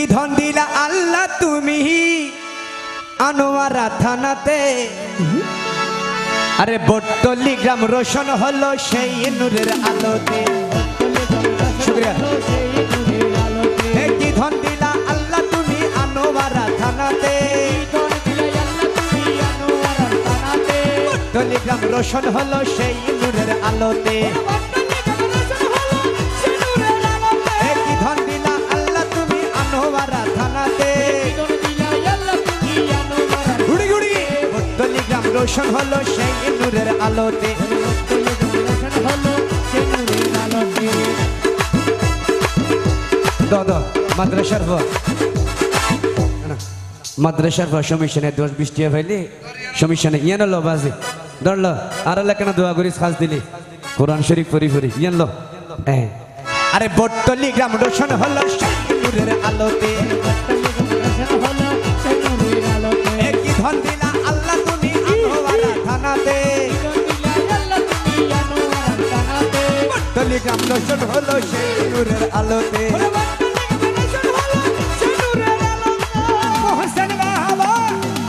কি ধন দিলা আল্লাহ তুমি। আনোয়ারা থানাতে। আরে বট্টলি গ্রাম রোশন হলো সেই নূরের আলোতে। রোশন হলো সেই নূরের আলোতে। রোশন হলো সেই নূরের আলোতে। দাদা, মাদ্রাসার হওয়া মাদ্রাসার হওয়া সমস্যা দোষ বৃষ্টি হইলে বাজে। ধরল আর কেন দোয়া দিলি। কোরআন শরীফ আরে গ্রাম রোশন হলো আলোতে। রোশন হলো সেই নূরের আলোতে। মোহসেন বাবা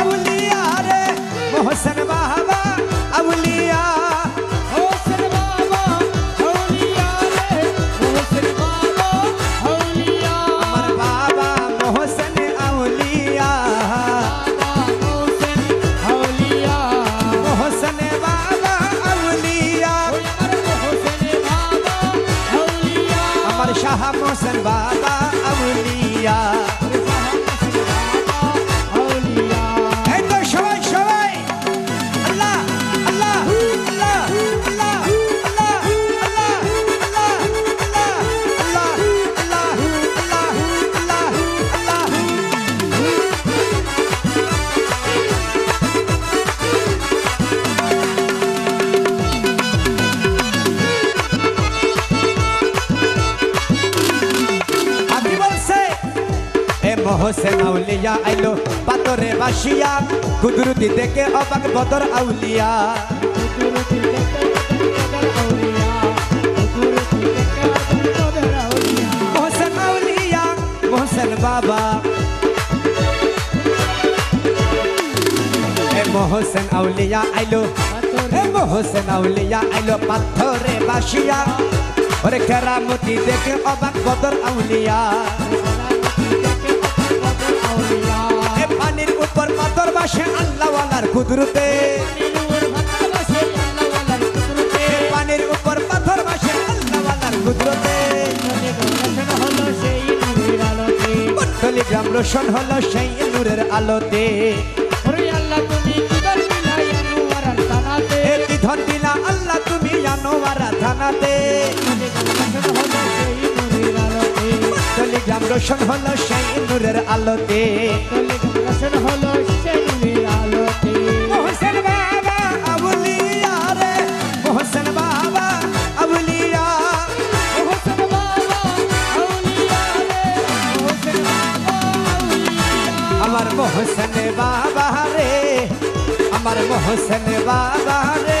আউলিয়া রে মোহসেন এ মোহসেন আউলিয়া আইলো পাতরে বাসিয়া। কুদরতি দেখে অবাক বদর আউলিয়া। মোহসেন আউলিয়া। মোহসেন বাবা। মোহসেন আউলিয়া আইলো। মোহসেন আউলিয়া আইলো পাথরে বাসিয়া। ওরে কেরামতি দেখে অবাক বদর আউলিয়া। উপর পাথর বাসে আল্লাহওয়ালার কুদরতে। উপর বাসে গ্রাম রোশন হলো সেই নূরের আলোতে। এ কি ধন দিলা আল্লাহ তুমি জানো আরা থানাতে বট্টলি গ্রাম রোশন হলো সেই নূরের আলোতে। মোহসেন বাবা আবুলিয়া রে। মোহসেন বাবা আবুলিয়া। আমার মোহসেন বাবা রে। আমার মোহসেন বাবা রে।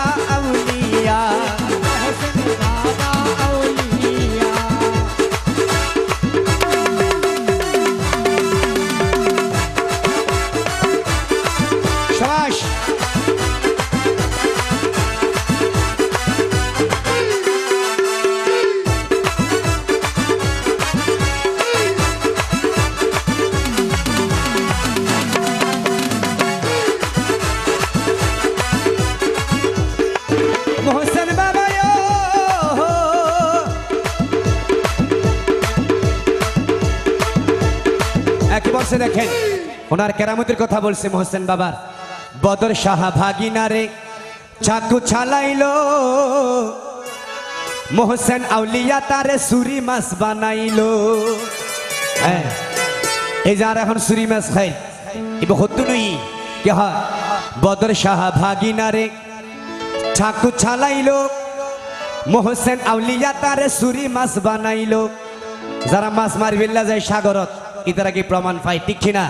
বলছে দেখেন, ওনার কেরামতির কথা বলছে মোহসেন বাবার। বদর সাহা ভাগিনারে চাকু ছালাইলো। মোহসেন আউলিয়া তারে সুরি মাছ বানাইলো। হ্যাঁ এই যে আর এখন সুরি মাছ খাই হতো নই কি হয়? বদর সাহা ভাগিনারে ছালাইলো। মোহসেন আউলিয়া তারে সুরি মাছ বানাইলো। যারা মাছ মারবিল্লা যায় সাগরত ইতারা কি প্রমাণ পাই, ঠিক কিনা?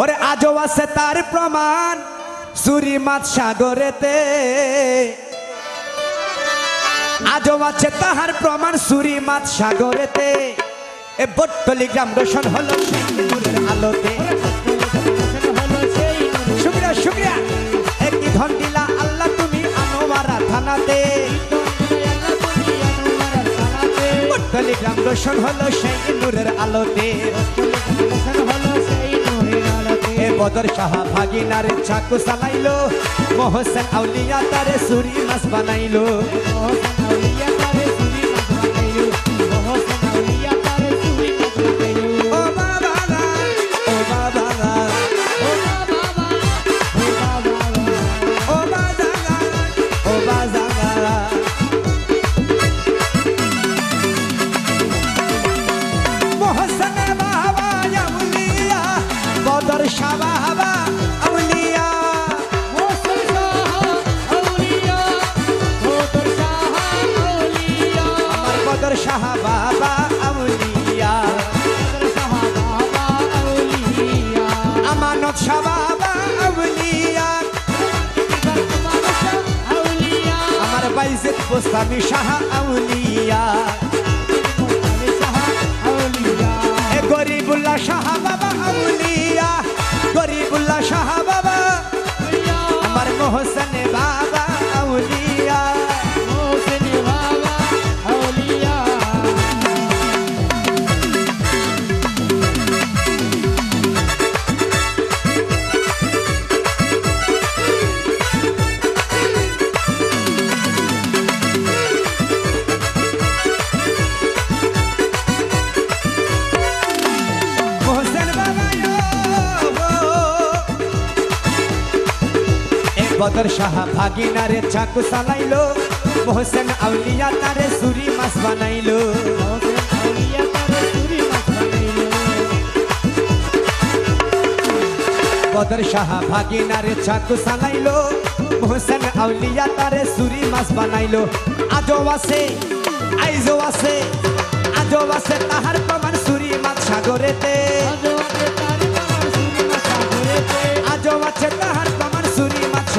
ওরে আজও আছে তার প্রমাণ, সুরি মাছ সাগরেতে। আজও আছে তাহার প্রমাণ, সুরি মাছ সাগরেতে। এ বট্টলি গ্রাম রোশন হলো সেই আলোতে। শুক্রিয়া শুক্রিয়া। একটি ধন দিলা আল্লাহ, তুমি আনোয়ারা থানাতে। বট্টলি গ্রাম রোশন হলো সেই নূরের আলোতে। বদর সাহা ভাগিনারে চাকু চালাইলো। মোহসেন আউলিয়া তারে সুরি মাছ বানাইলো। ও পোস্তামি শাহ আউলিয়া। গরিবুল্লাহ শাহ বাবা আউলিয়া। এ বদর শাহ ভাগিনারে চাকু চালাইলো। মোহসেন আউলিয়া তারে সুরি মাছ বানাইলো। বদর শাহ ভাগিনারে চাকু চালাইলো। মোহসেন আউলিয়া তারে সুরি মাছ বানাইলো। আজও আছে, আইজও আছে, আজও আছে তাহার প্রমাণ সুরি মাছ সাগরেতে।